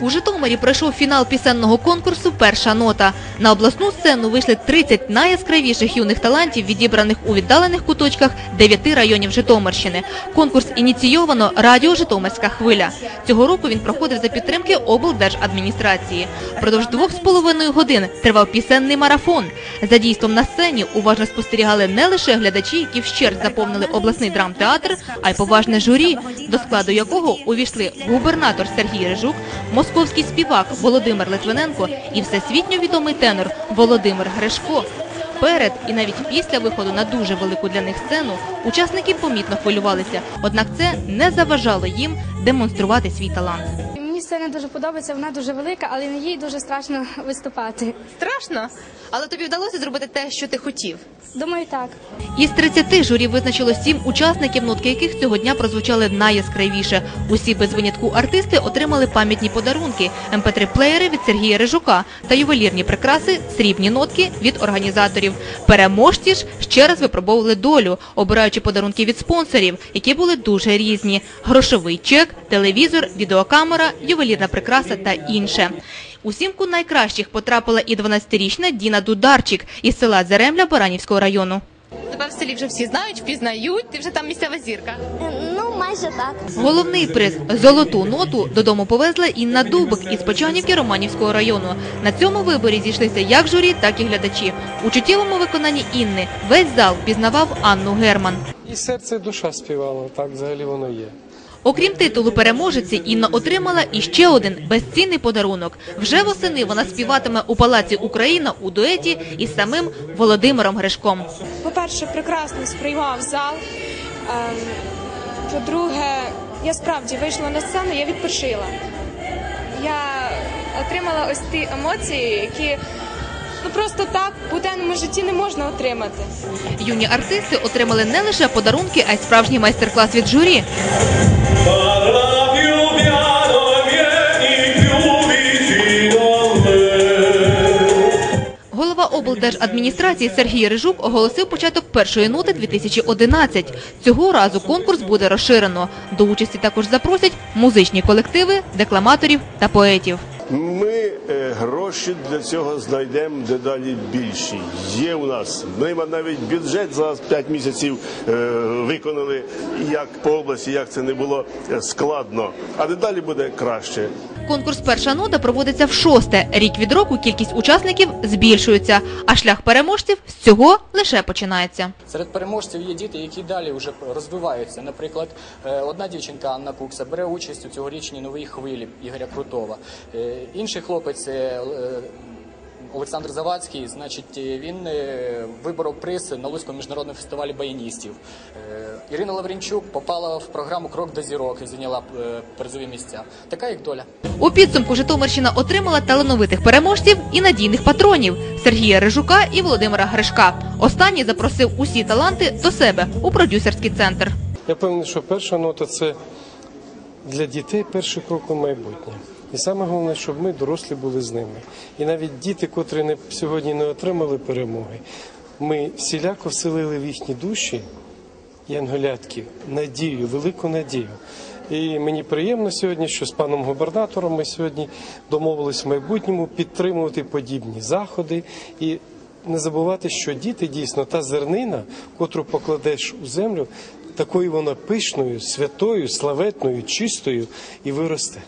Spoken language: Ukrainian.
У Житомирі пройшов фінал пісенного конкурсу Перша нота. На обласну сцену вийшли 30 найяскравіших юних талантів, відібраних у віддалених куточках 9 районів Житомирщини. Конкурс ініційовано Радіо Житомирська хвиля. Цього року він проходив за підтримки облдержадміністрації. Продовж двох з половиною годин тривав пісенний марафон. За дійством на сцені уважно спостерігали не лише глядачі, які вщерть заповнили обласний драмтеатр, а й поважне журі, до складу якого увійшли губернатор Сергій Рижук, московський співак Володимир Литвиненко і всесвітньо відомий тенор Володимир Гришко. Перед і навіть після виходу на дуже велику для них сцену учасники помітно хвилювалися, однак це не заважало їм демонструвати свій талант. Сцена дуже подобається, вона дуже велика, але на їй дуже страшно виступати. Страшно, але тобі вдалося зробити те, що ти хотів. Думаю, так. Із 30 журі визначило сім учасників, нотки яких цього дня прозвучали найяскравіше. Усі без винятку артисти отримали пам'ятні подарунки, МП3-плеєри від Сергія Рижука та ювелірні прикраси, срібні нотки від організаторів. Переможці ж ще раз випробовували долю, обираючи подарунки від спонсорів, які були дуже різні: грошовий чек, телевізор, відеокамера, ювелірна прикраса та інше. У сімку найкращих потрапила і 12-річна Діна Дударчик із села Заремля Баранівського району. Тебе в селі вже всі знають, впізнають, ти вже там місцева зірка. Ну, майже так. Головний приз золоту ноту додому повезла Інна Дубик із Почанівки Романівського району. На цьому виборі зійшлися як журі, так і глядачі. У чуттєвому виконанні Інни весь зал пізнавав Анну Герман. І серце, і душа співала, так взагалі воно є. Окрім титулу переможиці, Інна отримала і ще один безцінний подарунок. Вже восени вона співатиме у Палаці Україна у дуеті із самим Володимиром Гришком. По-перше, прекрасно сприймав зал. Ем, По-друге, я справді вийшла на сцену, я відпочила. Я отримала ось ті емоції, які ну просто так в буденному житті не можна отримати. Юні артисти отримали не лише подарунки, а й справжній майстер-клас від журі. Облдержадміністрації Сергій Рижук оголосив початок першої ноти 2011. Цього разу конкурс буде розширено. До участі також запросять музичні колективи, декламаторів та поетів. Ми е, гроші для цього знайдемо дедалі більші. Є у нас. Ми навіть бюджет за 5 місяців е, виконали як по області, як це не було е, складно. А дедалі буде краще. Конкурс Перша нота проводиться в шосте. Рік від року кількість учасників збільшується, а шлях переможців з цього лише починається. Серед переможців є діти, які далі вже розвиваються. Наприклад, е, одна дівчинка Анна Кукса бере участь у цьогорічній новій хвилі Ігоря Крутова. Е, Інший хлопець. Олександр Завадський, значить, е, він е, виборов приз на Луцькому міжнародному фестивалі баяністів. Е, Ірина Лаврінчук попала в програму Крок до зірок і зайняла призові місця. Така як доля. У підсумку Житомирщина отримала талановитих переможців і надійних патронів Сергія Рижука і Володимира Гришка. Останній запросив усі таланти до себе у продюсерський центр. Я певний, що перша нота це для дітей перший крок у майбутнє. І саме головне, щоб ми дорослі були з ними. І навіть діти, котрі не сьогодні не отримали перемоги, ми всіляко вселили в їхні душі янголятків надію, велику надію. І мені приємно сьогодні, що з паном губернатором ми сьогодні домовились в майбутньому підтримувати подібні заходи і не забувати, що діти дійсно та зернина, котру покладеш у землю, такою вона пишною, святою, славетною, чистою і виросте.